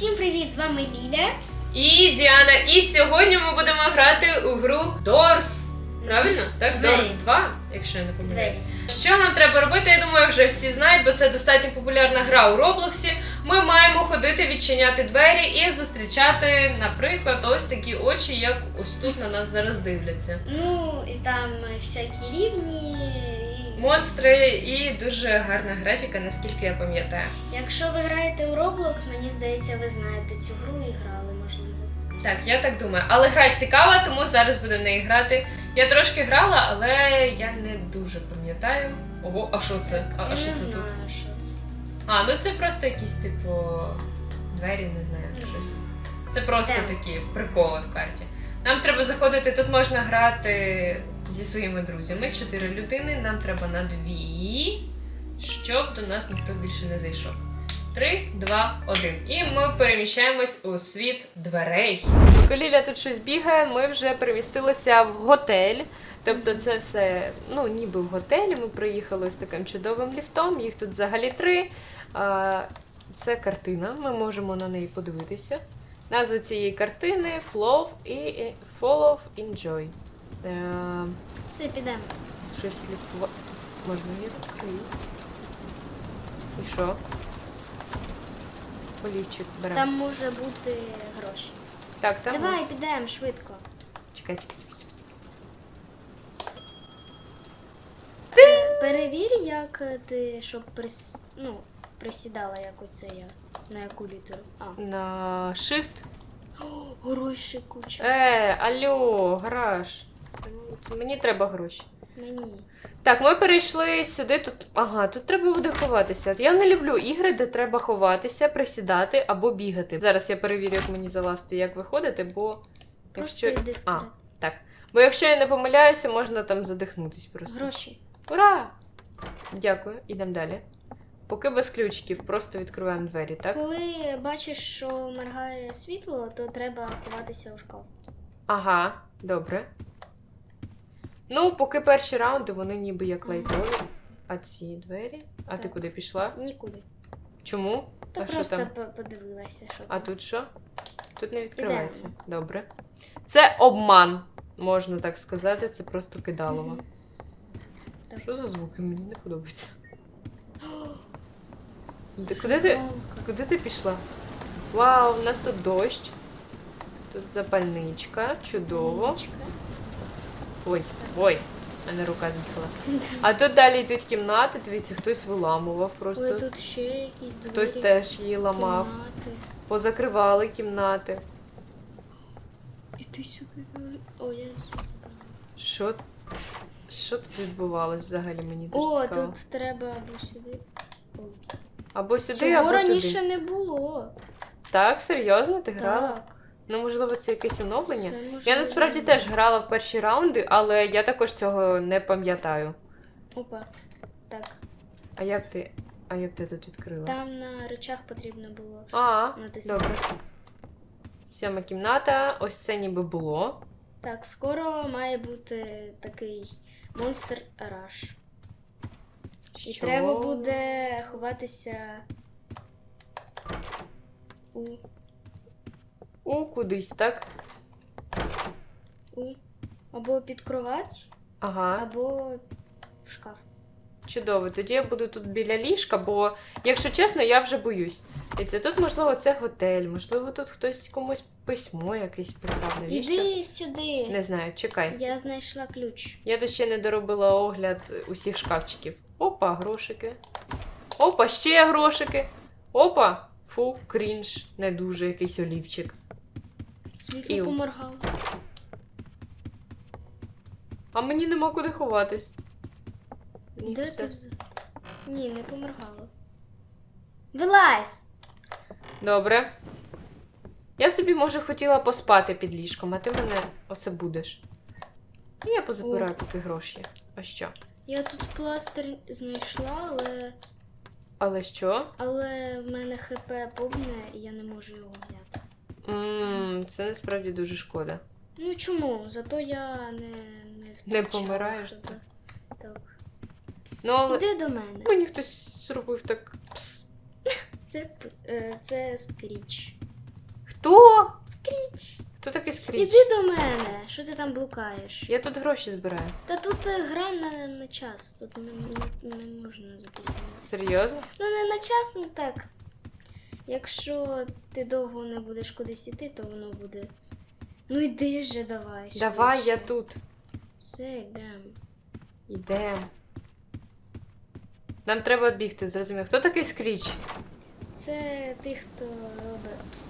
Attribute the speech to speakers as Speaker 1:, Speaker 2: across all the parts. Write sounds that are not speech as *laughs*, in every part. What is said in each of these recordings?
Speaker 1: Всім привіт! З вами Ліля.
Speaker 2: І Діана, і сьогодні ми будемо грати у гру Doors. Правильно? Так,
Speaker 1: Двері.
Speaker 2: Doors 2, якщо я не помиляюсь. Що нам треба робити? Я думаю, вже всі знають, бо це достатньо популярна гра у Роблоксі. Ми маємо ходити, відчиняти двері і зустрічати, наприклад, ось такі очі, як ось тут на нас зараз дивляться.
Speaker 1: Ну і там всякі рівні.
Speaker 2: Монстри і дуже гарна графіка, наскільки я пам'ятаю.
Speaker 1: Якщо ви граєте у Roblox, мені здається, ви знаєте цю гру і грали, можливо.
Speaker 2: Так, я так думаю. Але гра цікава, тому зараз будемо в неї грати. Я трошки грала, але я не дуже пам'ятаю. Ого, а що це? А,
Speaker 1: Я
Speaker 2: а що
Speaker 1: не
Speaker 2: це
Speaker 1: знаю,
Speaker 2: тут?
Speaker 1: що це.
Speaker 2: А, ну це просто якісь, типу, двері, не знаю,
Speaker 1: Не
Speaker 2: щось. Це просто
Speaker 1: Так.
Speaker 2: такі приколи в карті. Нам треба заходити, тут можна грати зі своїми друзями. Чотири людини, нам треба на дві, щоб до нас ніхто більше не зайшов. Три, два, один. І ми переміщаємось у світ дверей. Коли Ліля тут щось бігає, ми вже перемістилися в готель. Тобто це все, ну, ніби в готелі. Ми приїхали з таким чудовим ліфтом. Їх тут взагалі три. Це картина, ми можемо на неї подивитися. Назва цієї картини Flow і Fall Enjoy. Е,
Speaker 1: Все, підемо.
Speaker 2: щось слідкувати. Можна її розкрити. І що? Олівчик беремо.
Speaker 1: Там може бути гроші.
Speaker 2: Так, там.
Speaker 1: Давай, підемо швидко.
Speaker 2: Чекай, чекай, чекай.
Speaker 1: Перевір, як ти, щоб прис... ну, присідала якось це я. На яку літеру? А.
Speaker 2: На Shift.
Speaker 1: О, гроші куча.
Speaker 2: Е, алло, гараж. Це, це мені треба гроші.
Speaker 1: Мені.
Speaker 2: Так, ми перейшли сюди. Тут ага, тут треба буде ховатися. От я не люблю ігри, де треба ховатися, присідати або бігати. Зараз я перевірю, як мені залазити, як виходити, бо якщо.
Speaker 1: йди
Speaker 2: А, так. Бо якщо я не помиляюся, можна там задихнутись просто.
Speaker 1: Гроші.
Speaker 2: Ура! Дякую, ідемо далі. Поки без ключиків, просто відкриваємо двері, так?
Speaker 1: Коли бачиш, що моргає світло, то треба ховатися у шкаф.
Speaker 2: Ага, добре. Ну, поки перші раунди, вони ніби як лайтові. А ці двері? А ти
Speaker 1: Так.
Speaker 2: куди пішла?
Speaker 1: Нікуди.
Speaker 2: Чому?
Speaker 1: Та
Speaker 2: А що
Speaker 1: просто
Speaker 2: там?
Speaker 1: по- подивилася, що
Speaker 2: А
Speaker 1: там.
Speaker 2: тут що? Тут не відкривається. Добре. Це обман, можна так сказати. Це просто кидалово.
Speaker 1: Мгм. Так.
Speaker 2: Що за звуки? Мені не подобається. *gasps* Ти куди ти? Куди ти пішла? Вау, у нас тут дощ. Тут запальничка, чудово.
Speaker 1: Нічка.
Speaker 2: Ой, ой, в мене рука з'їхала. А тут далі йдуть кімнати, дивіться, хтось виламував
Speaker 1: Ой,
Speaker 2: просто.
Speaker 1: тут ще якісь двері.
Speaker 2: Хтось теж її ламав.
Speaker 1: кімнати.
Speaker 2: Позакривали кімнати.
Speaker 1: І ти сюди. О, я.
Speaker 2: Що? Що тут відбувалось взагалі? Мені дуже
Speaker 1: О,
Speaker 2: цікаво.
Speaker 1: тут треба або сюди. Ой.
Speaker 2: Або сюди,
Speaker 1: Цього
Speaker 2: або
Speaker 1: раніше
Speaker 2: туди.
Speaker 1: не було.
Speaker 2: Так, серйозно, ти грала?
Speaker 1: Так.
Speaker 2: Ну, можливо, це якесь оновлення.
Speaker 1: Це
Speaker 2: Я насправді теж грала в перші раунди, але я також цього не пам'ятаю.
Speaker 1: Опа. Так.
Speaker 2: А як ти. А як ти тут відкрила?
Speaker 1: Там на речах потрібно було
Speaker 2: А,
Speaker 1: натиснути.
Speaker 2: добре. Сьома кімната, ось це ніби було.
Speaker 1: Так, скоро має бути такий монстр Раш. І треба буде ховатися у,
Speaker 2: У, кудись, так?
Speaker 1: у або під кровать,
Speaker 2: Ага.
Speaker 1: або в шкаф.
Speaker 2: Чудово. Тоді я буду тут біля ліжка, бо, якщо чесно, я вже боюсь. І це тут, можливо, це готель, можливо, тут хтось комусь письмо якесь писав. Навіщо?
Speaker 1: Іди сюди.
Speaker 2: Не знаю, чекай.
Speaker 1: Я знайшла ключ.
Speaker 2: Я тут ще не доробила огляд усіх шкафчиків. Опа, грошики. Опа, ще грошики. Опа! Фу, крінж, не дуже якийсь олівчик.
Speaker 1: Світло
Speaker 2: Іу. А мені нема куди ховатись. Ні,
Speaker 1: Де
Speaker 2: все.
Speaker 1: ти? Ні, не поморгало. Вилазь!
Speaker 2: Добре. Я собі, може, хотіла поспати під ліжком, а ти мене оце будеш. І я позабираю поки гроші. А що?
Speaker 1: Я тут пластир знайшла, але,
Speaker 2: Але що?
Speaker 1: але в мене ХП повне і я не можу його взяти.
Speaker 2: Ммм, це насправді дуже шкода.
Speaker 1: Ну чому? Зато я не не,
Speaker 2: Не помираєш,
Speaker 1: ХП.
Speaker 2: так?
Speaker 1: Так.
Speaker 2: Ну, але
Speaker 1: Іди до мене.
Speaker 2: мені хтось зробив так. Пс.
Speaker 1: Це, п- е, це скріч.
Speaker 2: Хто?
Speaker 1: Скріч!
Speaker 2: Хто такий скріч?
Speaker 1: Іди до мене. Що ти там блукаєш?
Speaker 2: Я тут гроші збираю.
Speaker 1: Та тут е, гра на, на час. Тут не, не, не можна записувати.
Speaker 2: Серйозно?
Speaker 1: Ну не на час, ну так. Якщо ти довго не будеш кудись іти, то воно буде. Ну йди вже давай.
Speaker 2: Давай,
Speaker 1: швидше.
Speaker 2: я тут.
Speaker 1: Все, йдемо.
Speaker 2: Ідем. Нам треба бігти, зрозумів. Хто такий скріч?
Speaker 1: Це ти, хто робить. Пс.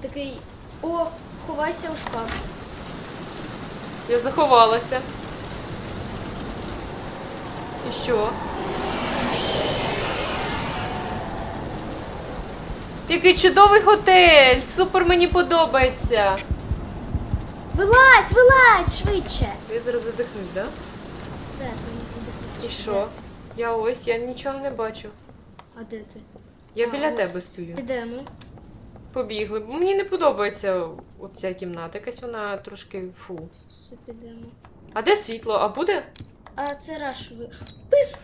Speaker 1: Такий. О, ховайся у шкаф.
Speaker 2: Я заховалася. І що? Який чудовий готель! Супер мені подобається.
Speaker 1: Вилазь, вилазь швидше!
Speaker 2: Я зараз задихнусь, да?
Speaker 1: Все, мені
Speaker 2: І що? Я ось, я нічого не бачу.
Speaker 1: А де ти?
Speaker 2: Я
Speaker 1: А,
Speaker 2: біля
Speaker 1: ось.
Speaker 2: тебе стою.
Speaker 1: Підемо.
Speaker 2: Побігли, бо мені не подобається оця кімната. Якась вона трошки фу.
Speaker 1: Все, підемо.
Speaker 2: А де світло? А буде?
Speaker 1: А це раш ви. Пис!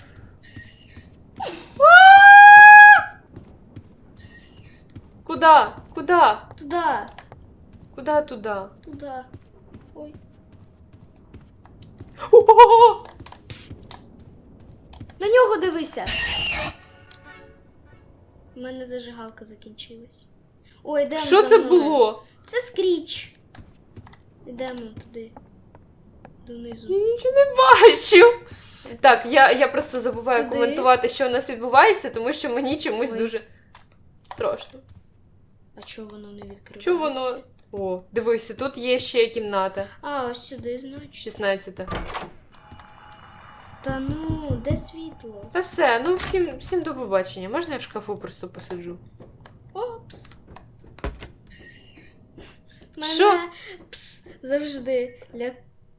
Speaker 2: Куда? Куда?
Speaker 1: Туда!
Speaker 2: Куда туда?
Speaker 1: Туда. Ой.
Speaker 2: О-о-о!
Speaker 1: На нього дивися. У мене зажигалка закінчилась. Ой, йдемо.
Speaker 2: Що
Speaker 1: за
Speaker 2: це
Speaker 1: мною.
Speaker 2: було?
Speaker 1: Це скріч. Йдемо туди. Донизу.
Speaker 2: Я нічого не бачу. Так, я, я просто забуваю
Speaker 1: Сюди.
Speaker 2: коментувати, що у нас відбувається, тому що мені чомусь
Speaker 1: Ой.
Speaker 2: дуже страшно.
Speaker 1: А чого воно не відкривається?
Speaker 2: Чого воно. О, дивися, тут є ще кімната.
Speaker 1: А, ось сюди, значить.
Speaker 2: 16.
Speaker 1: Та ну, де світло?
Speaker 2: Та все, ну всім, всім до побачення. Можна я в шкафу просто посиджу?
Speaker 1: Опс. Мене
Speaker 2: Що?
Speaker 1: пс завжди ля...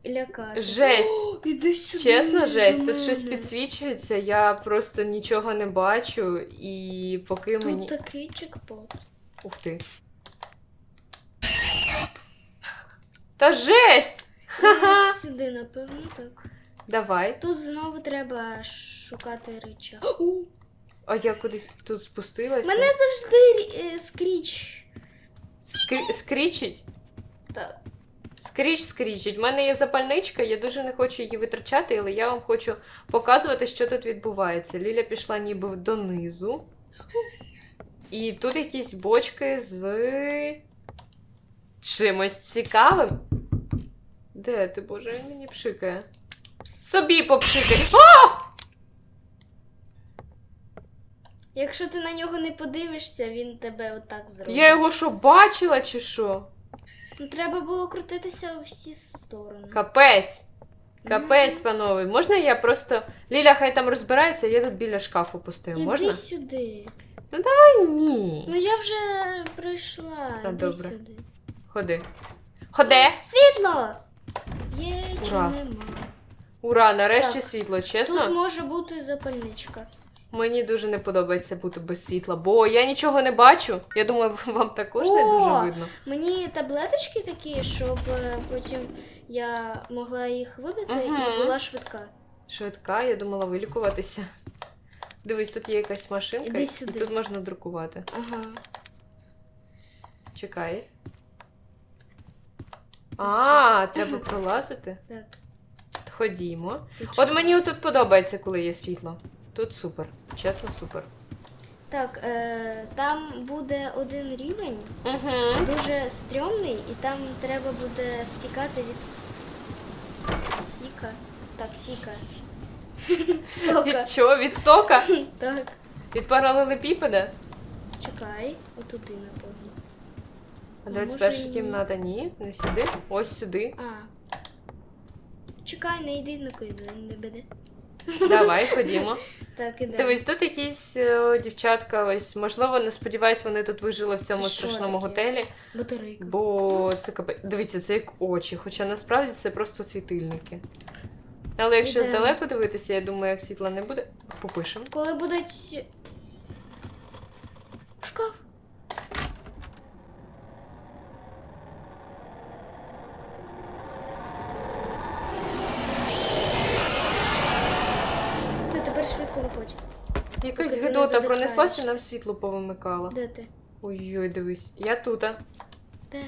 Speaker 1: лякати.
Speaker 2: Жесть.
Speaker 1: О, іди сюди.
Speaker 2: Чесно,
Speaker 1: до
Speaker 2: жесть, тут щось
Speaker 1: мене.
Speaker 2: підсвічується, я просто нічого не бачу, і поки
Speaker 1: Тут
Speaker 2: мені.
Speaker 1: такий чекпот.
Speaker 2: Ух ти. Та жесть!
Speaker 1: Ха-ха. *laughs* Сюди, напевно, так.
Speaker 2: Давай.
Speaker 1: Тут знову треба шукати речі. *gasps*
Speaker 2: А я кудись тут спустилася.
Speaker 1: Мене завжди е, скріч.
Speaker 2: Скрі... Скрічить?
Speaker 1: Так.
Speaker 2: Скріч скрічить. У мене є запальничка, я дуже не хочу її витрачати, але я вам хочу показувати, що тут відбувається. Ліля пішла ніби донизу. *laughs* І тут якісь бочки з чимось цікавим. Де ти, боже, він мені пшикає. Собі попшикай. О!
Speaker 1: Якщо ти на нього не подивишся, він тебе отак зробить.
Speaker 2: Я його що, бачила чи що?
Speaker 1: Ну, треба було крутитися у всі сторони.
Speaker 2: Капець. Капець,
Speaker 1: Мгм.
Speaker 2: панове. Можна я просто. Ліля хай там розбирається, я тут біля шкафу постою.
Speaker 1: Іди
Speaker 2: Можна?
Speaker 1: сюди.
Speaker 2: Ай, ні.
Speaker 1: Ну я вже прийшла.
Speaker 2: А,
Speaker 1: Іди
Speaker 2: добре.
Speaker 1: сюди.
Speaker 2: Ходи. Ходи.
Speaker 1: Світло! Є чи
Speaker 2: Ура.
Speaker 1: нема.
Speaker 2: Ура, нарешті
Speaker 1: Так.
Speaker 2: світло, чесно.
Speaker 1: Тут може бути запальничка.
Speaker 2: Мені дуже не подобається бути без світла, бо я нічого не бачу. Я думаю, *laughs* вам також не
Speaker 1: О!
Speaker 2: дуже видно.
Speaker 1: Мені таблеточки такі, щоб е, потім я могла їх випити
Speaker 2: Мгм.
Speaker 1: і була швидка.
Speaker 2: Швидка, я думала вилікуватися. Дивись, тут є якась машинка,
Speaker 1: Іди
Speaker 2: і тут можна друкувати.
Speaker 1: Ага.
Speaker 2: Чекай. А, треба пролазити.
Speaker 1: Так.
Speaker 2: Ходімо. От мені тут подобається, коли є світло. Тут супер. Чесно, супер.
Speaker 1: Так, е, там буде один рівень,
Speaker 2: Угу.
Speaker 1: дуже стрьомний, і там треба буде втікати від с- с- сіка. Так, сіка. Сока.
Speaker 2: Від чого? Від сока?
Speaker 1: Так.
Speaker 2: Від паралелепіпеда?
Speaker 1: Чекай, отуди, напевно.
Speaker 2: А
Speaker 1: А
Speaker 2: 21
Speaker 1: може, ні?
Speaker 2: кімната ні, не сюди. Ось сюди.
Speaker 1: А. Чекай, не йди, не кидай, не буде.
Speaker 2: Давай, *laughs* ходімо.
Speaker 1: Так, іде.
Speaker 2: Дивись, тут якісь е, дівчатка, ось, можливо, не сподіваюсь, вони тут вижили в цьому
Speaker 1: Це що
Speaker 2: страшному
Speaker 1: таке?
Speaker 2: готелі,
Speaker 1: Батарейка.
Speaker 2: бо це капець. Дивіться, це як очі, хоча насправді це просто світильники. Але якщо
Speaker 1: Ідемо.
Speaker 2: здалеку дивитися, я думаю, як світла не буде, попишемо.
Speaker 1: Коли будуть. Шкаф. Все, тепер швидко виходь.
Speaker 2: Якась
Speaker 1: Поки ти не
Speaker 2: гидота
Speaker 1: задихаєшся.
Speaker 2: пронеслася, нам світло повимикало.
Speaker 1: Де ти?
Speaker 2: Ой-ой, дивись. Я тут.
Speaker 1: Де?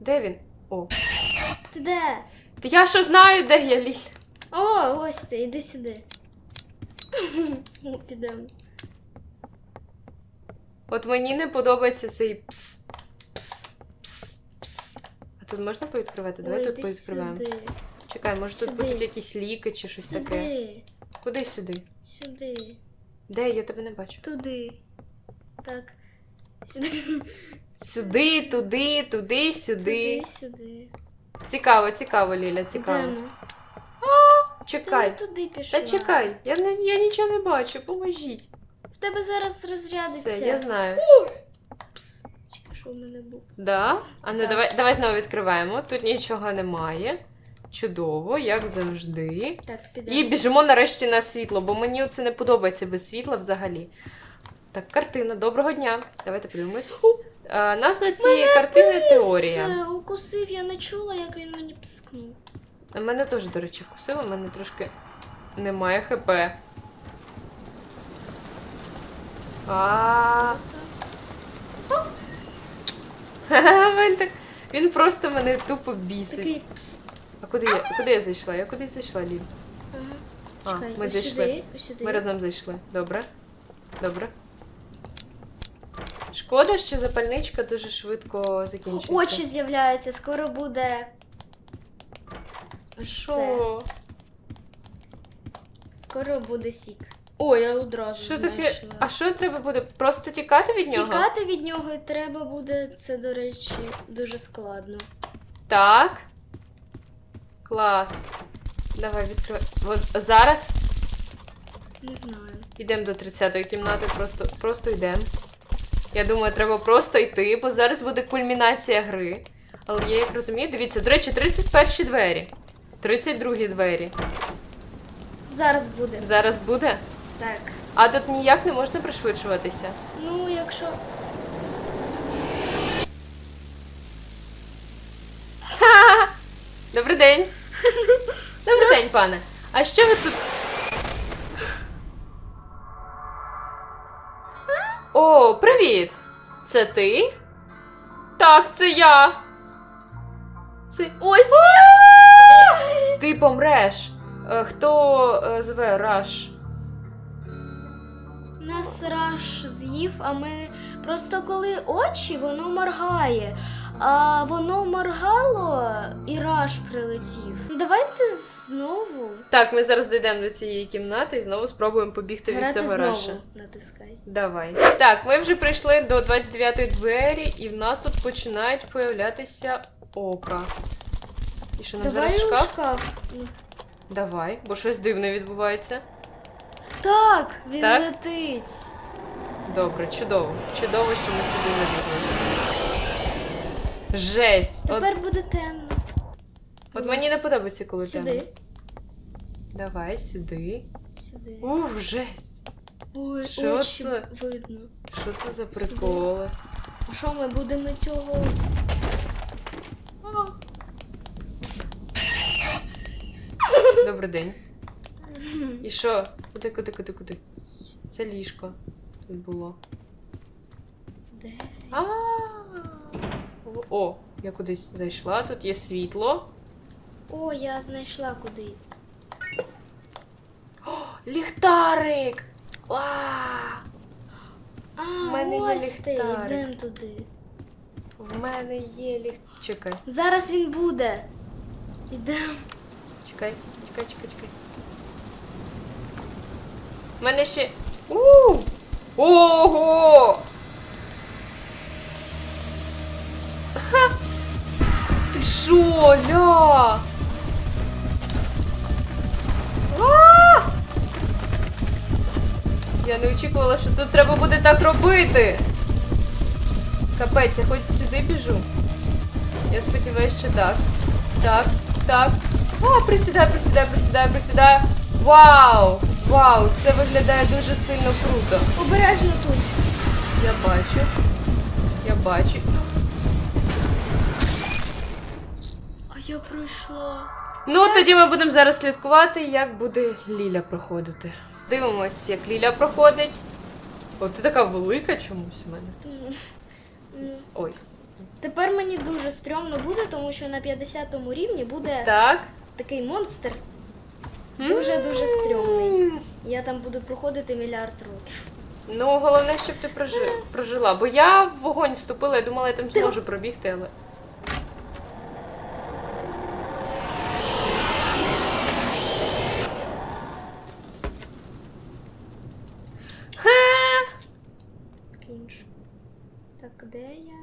Speaker 2: Де він? О.
Speaker 1: Ти де?
Speaker 2: Та я що знаю, де я Ліль.
Speaker 1: О, ось ти, іди сюди. Підемо.
Speaker 2: От мені не подобається цей пс. Пс. Пс. Пс. А тут можна повідкривати? Давай
Speaker 1: Ой,
Speaker 2: тут
Speaker 1: іди
Speaker 2: повідкриваємо.
Speaker 1: Сюди.
Speaker 2: Чекай, може тут
Speaker 1: Сюди.
Speaker 2: будуть якісь ліки чи щось таке.
Speaker 1: Сюди.
Speaker 2: Куди сюди?
Speaker 1: Сюди.
Speaker 2: Де? Я тебе не бачу.
Speaker 1: Туди. Так. Сюди.
Speaker 2: Сюди, туди, туди, сюди.
Speaker 1: Туди, сюди.
Speaker 2: Цікаво, цікаво, Ліля, цікаво.
Speaker 1: Де ми? Ти
Speaker 2: Чекай.
Speaker 1: не туди пішла.
Speaker 2: Та чекай, я, не, я нічого не бачу, поможіть.
Speaker 1: В тебе зараз розрядиться.
Speaker 2: Все, я знаю.
Speaker 1: Пс. Тільки що в мене був.
Speaker 2: Да? А ну
Speaker 1: Так.
Speaker 2: давай, давай знову відкриваємо. Тут нічого немає. Чудово, як завжди.
Speaker 1: Так, підемо.
Speaker 2: І біжимо нарешті на світло, бо мені це не подобається без світла взагалі. Так, картина. Доброго дня. Давайте подивимось. А, назва цієї картини теорія.
Speaker 1: Укусив, я не чула, як він мені пскнув.
Speaker 2: Мене теж, до речі, вкусило, в мене трошки немає хп. А. Він так. Він просто мене тупо бісить.
Speaker 1: Такий пс.
Speaker 2: А куди я? Куди я зайшла? Я кудись зайшла, Ліль.
Speaker 1: Ага.
Speaker 2: А,
Speaker 1: Чекай,
Speaker 2: ми
Speaker 1: ось
Speaker 2: зайшли.
Speaker 1: Сюди, ось сюди.
Speaker 2: Ми разом зайшли. Добре. Добре. Шкода, що запальничка дуже швидко закінчується.
Speaker 1: Очі з'являються, скоро буде.
Speaker 2: Що?
Speaker 1: Скоро буде сік. О, я одразу
Speaker 2: Що таке?
Speaker 1: знайшла.
Speaker 2: А що треба буде? Просто тікати від нього?
Speaker 1: Тікати від нього і треба буде, це, до речі, дуже складно.
Speaker 2: Так. Клас. Давай відкривай. От зараз
Speaker 1: Не знаю.
Speaker 2: йдемо до 30-ї кімнати, просто, просто йдемо. Я думаю, треба просто йти, бо зараз буде кульмінація гри. Але я як розумію, дивіться, до речі, 31 двері. 32 двері.
Speaker 1: Зараз буде.
Speaker 2: Зараз буде.
Speaker 1: Так.
Speaker 2: А тут ніяк не можна пришвидшуватися.
Speaker 1: Ну, якщо.
Speaker 2: Добрий день. *laughs* Добрий день, пане. А що ви тут? О, привіт! Це ти? Так, це я. Це.
Speaker 1: Ось!
Speaker 2: Ти помреш. Е, Хто е, зве Раш?
Speaker 1: Нас раш з'їв, а ми просто коли очі, воно моргає. А воно моргало і раш прилетів. Давайте знову.
Speaker 2: Так, ми зараз дійдемо до цієї кімнати і знову спробуємо побігти від цього
Speaker 1: знову.
Speaker 2: Раша.
Speaker 1: Натискай.
Speaker 2: Давай. Так, ми вже прийшли до 29-ї двері, і в нас тут починають появлятися ока. І що нам
Speaker 1: Давай
Speaker 2: зараз
Speaker 1: у
Speaker 2: шкаф?
Speaker 1: шкаф.
Speaker 2: Давай, бо щось дивне відбувається.
Speaker 1: Так, він
Speaker 2: Так?
Speaker 1: летить.
Speaker 2: Добре, чудово. Чудово, що ми сюди залізли. Жесть! От,
Speaker 1: Тепер буде темно.
Speaker 2: от мені не подобається, коли темно.
Speaker 1: Сюди.
Speaker 2: Давай, сюди.
Speaker 1: Сюди.
Speaker 2: Ух, жесть!
Speaker 1: Ой,
Speaker 2: Що
Speaker 1: очі
Speaker 2: це?
Speaker 1: видно.
Speaker 2: Що це за приколи?
Speaker 1: А що ми будемо цього?
Speaker 2: Добрий день. І що? Куди, куди, куди, куди? Це ліжко тут було.
Speaker 1: Де?
Speaker 2: А. О, я кудись зайшла, тут є світло.
Speaker 1: О, я знайшла куди.
Speaker 2: О, ліхтарик!
Speaker 1: А,
Speaker 2: В мене є
Speaker 1: ось ти,
Speaker 2: ліхтарик.
Speaker 1: йдемо туди.
Speaker 2: В мене є ліхтарик. Чекай,
Speaker 1: Зараз він буде. Ідемо.
Speaker 2: чекай, чекай, чекай, чекай. В мене ще. У! Ого! Ха! Ти що, ля? А! Я не очікувала, що тут треба буде так робити. Капець, я хоч сюди біжу. Я сподіваюся, що так. Так, так. О, присідаю, присідаю, присідаю, присідаю. Вау! Вау! Це виглядає дуже сильно круто.
Speaker 1: Обережно тут.
Speaker 2: Я бачу. Я бачу.
Speaker 1: А я пройшла.
Speaker 2: Ну, тоді ми будемо зараз слідкувати, як буде Ліля проходити. Дивимось, як Ліля проходить. О, ти така велика чомусь у мене. Ой.
Speaker 1: Тепер мені дуже стрьомно буде, тому що на 50-му рівні буде
Speaker 2: Так.
Speaker 1: такий монстр. Дуже-дуже стрьомний. Я там буду проходити мільярд років.
Speaker 2: Ну, головне, щоб ти прожи... прожила. Бо я в вогонь вступила, я думала, я там зможу пробігти, але. Ха!
Speaker 1: Крінж. Так, де я?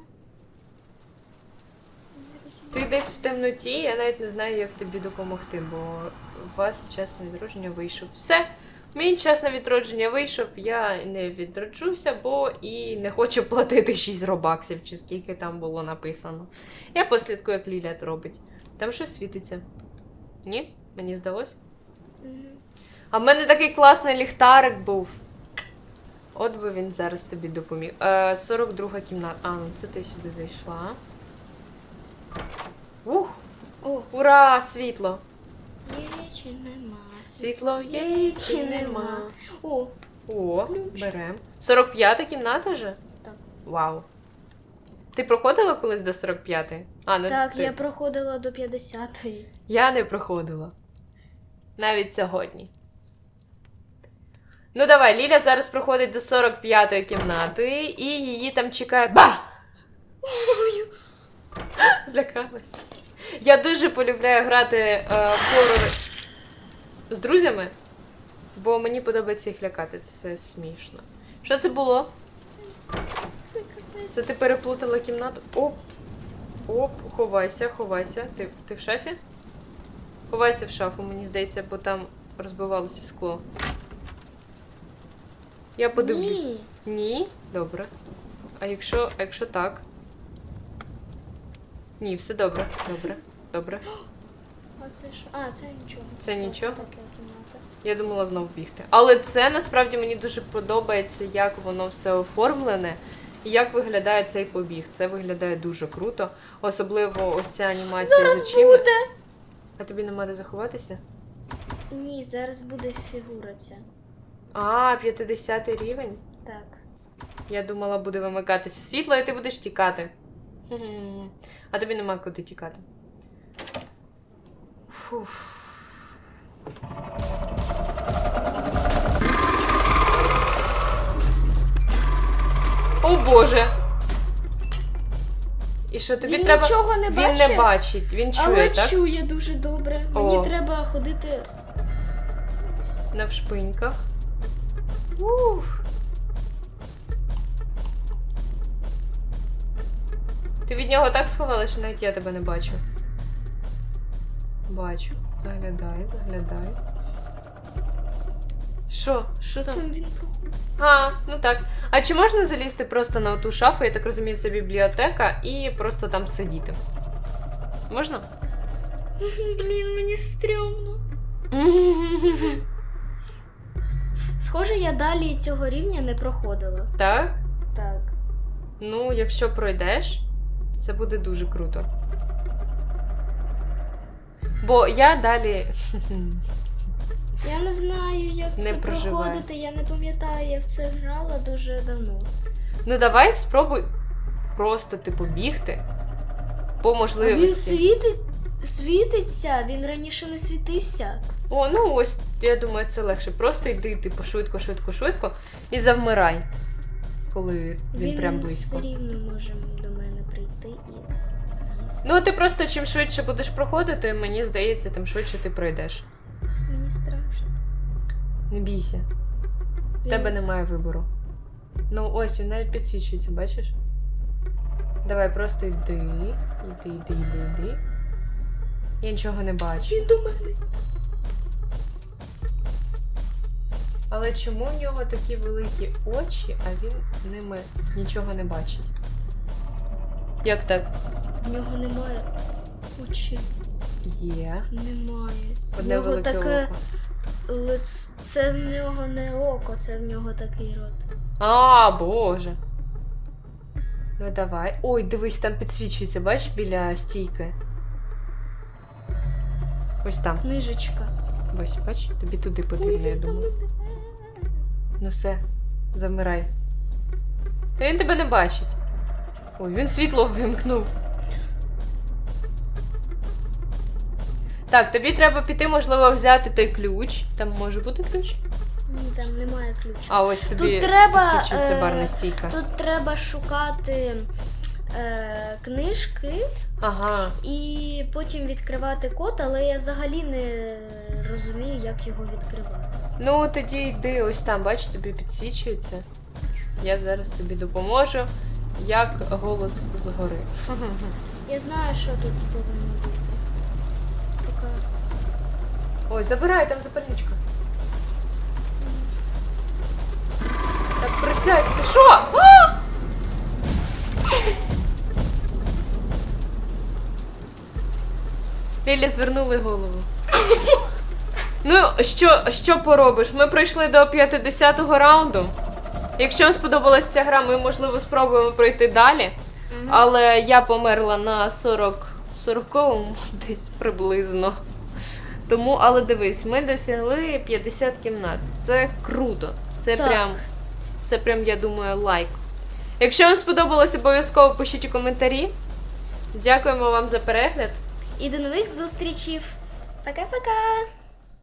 Speaker 2: Ти десь в темноті, я навіть не знаю, як тобі допомогти, бо у вас час на відродження вийшов. Все, мій час на відродження вийшов, я не відроджуся, бо і не хочу платити 6 робаксів, чи скільки там було написано. Я послідкую, як Ліля робить. Там щось світиться. Ні? Мені здалось? А в мене такий класний ліхтарик був. От би він зараз тобі допоміг. Е, 42 кімната. А, ну це ти сюди зайшла. Ух!
Speaker 1: О,
Speaker 2: Ура! Світло!
Speaker 1: є чи нема?
Speaker 2: Світло є чи нема.
Speaker 1: О,
Speaker 2: О,
Speaker 1: Ключ.
Speaker 2: берем. 45 кімната вже?
Speaker 1: Так.
Speaker 2: Вау. Ти проходила колись до 45-ї? А, ну
Speaker 1: так,
Speaker 2: ти...
Speaker 1: я проходила до 50-ї.
Speaker 2: Я не проходила. Навіть сьогодні. Ну давай, Ліля зараз проходить до 45-ї кімнати, і її там чекає. Ба!
Speaker 1: Ой, *laughs*
Speaker 2: Злякалась. Я дуже полюбляю грати е, хорори з друзями, бо мені подобається їх лякати. Це смішно. Що це було?
Speaker 1: це капець.
Speaker 2: Це ти переплутала кімнату. Оп. Оп, ховайся, ховайся. Ти, ти в шафі? Ховайся в шафу, мені здається, бо там розбивалося скло. Я подивлюсь.
Speaker 1: Ні.
Speaker 2: Ні? Добре. А якщо, а якщо так? Ні, все добре. Добре. Добре.
Speaker 1: А це що? А, це нічого.
Speaker 2: Це нічого?
Speaker 1: Така кімната.
Speaker 2: Я думала знов бігти. Але це насправді мені дуже подобається, як воно все оформлене і як виглядає цей побіг. Це виглядає дуже круто. Особливо ось ця анімація
Speaker 1: Зараз
Speaker 2: з очима.
Speaker 1: буде.
Speaker 2: А тобі нема де заховатися?
Speaker 1: Ні, зараз буде фігура ця.
Speaker 2: А, 50 рівень.
Speaker 1: Так.
Speaker 2: Я думала, буде вимикатися світло, і ти будеш тікати. А тобі нема куди тікати. Фух. О Боже! І що тобі
Speaker 1: він
Speaker 2: треба.
Speaker 1: нічого не
Speaker 2: він
Speaker 1: бачить,
Speaker 2: не бачить, він чує,
Speaker 1: але
Speaker 2: так?
Speaker 1: чує дуже добре.
Speaker 2: О.
Speaker 1: Мені треба ходити.
Speaker 2: Навшпиньках. Ух. Ти від нього так сховала, що навіть я тебе не бачу. Бачу. Заглядай, заглядай. Що? Що там?
Speaker 1: Там він.
Speaker 2: А, ну так. А чи можна залізти просто на ту шафу, я так розумію, це бібліотека, і просто там сидіти? Можна?
Speaker 1: Блін, мені стрьомно. *laughs* Схоже, я далі цього рівня не проходила.
Speaker 2: так?
Speaker 1: Так.
Speaker 2: Ну, якщо пройдеш, це буде дуже круто. Бо я далі. *laughs*
Speaker 1: Я не знаю, як
Speaker 2: Не
Speaker 1: це
Speaker 2: проживай.
Speaker 1: проходити, я не пам'ятаю, я в це грала дуже давно.
Speaker 2: Ну, давай спробуй просто типу бігти. По
Speaker 1: А він світить, світиться, він раніше не світився.
Speaker 2: О, ну ось, я думаю, це легше. Просто йди, типу, швидко, швидко, швидко і завмирай, коли він, прям близько.
Speaker 1: все рівно може до мене прийти і з'їсти.
Speaker 2: Ну, ти просто чим швидше будеш проходити, мені здається, тим швидше ти пройдеш.
Speaker 1: Мені страшно.
Speaker 2: Не бійся. В тебе немає вибору. Ну, ось він навіть підсвічується, бачиш? Давай просто йди, йди, йди, йди, йди. Я нічого не бачу.
Speaker 1: Він до мене.
Speaker 2: Але чому в нього такі великі очі, а він ними нічого не бачить? Як так?
Speaker 1: В нього немає очей.
Speaker 2: Є.
Speaker 1: Немає.
Speaker 2: Одне
Speaker 1: в нього
Speaker 2: велике
Speaker 1: таке
Speaker 2: око.
Speaker 1: лиц... Це в нього не око, це в нього такий рот.
Speaker 2: А, боже. Ну давай. Ой, дивись, там підсвічується, бачиш, біля стійки. Ось там.
Speaker 1: Книжечка.
Speaker 2: Ось, бач, тобі туди потрібно, я думаю. Ну все, замирай. Та він тебе не бачить. Ой, він світло ввімкнув. Так, тобі треба піти, можливо, взяти той ключ. Там може бути ключ?
Speaker 1: Ні, там немає ключа.
Speaker 2: А ось тобі
Speaker 1: Тут треба,
Speaker 2: підсвічується
Speaker 1: е,
Speaker 2: барна стійка.
Speaker 1: Тут треба шукати е, книжки
Speaker 2: Ага.
Speaker 1: і потім відкривати код, але я взагалі не розумію, як його відкривати.
Speaker 2: Ну, тоді йди ось там, бач, тобі підсвічується. Я зараз тобі допоможу, як голос згори.
Speaker 1: Я знаю, що тут повинно бути. Пока.
Speaker 2: Ой, забирай, там запальничка. Так, присядь, ти що? А! Лілі звернули голову. Ну, що, що поробиш? Ми пройшли до 50-го раунду. Якщо вам сподобалася ця гра, ми, можливо, спробуємо пройти далі. Але я померла на 40 40-му *laughs* десь приблизно. Тому, але дивись, ми досягли 50 кімнат. Це круто. Це
Speaker 1: Так.
Speaker 2: прям, це прям, я думаю, лайк. Якщо вам сподобалось, обов'язково пишіть у коментарі. Дякуємо вам за перегляд.
Speaker 1: І до нових зустрічей. Пока-пока!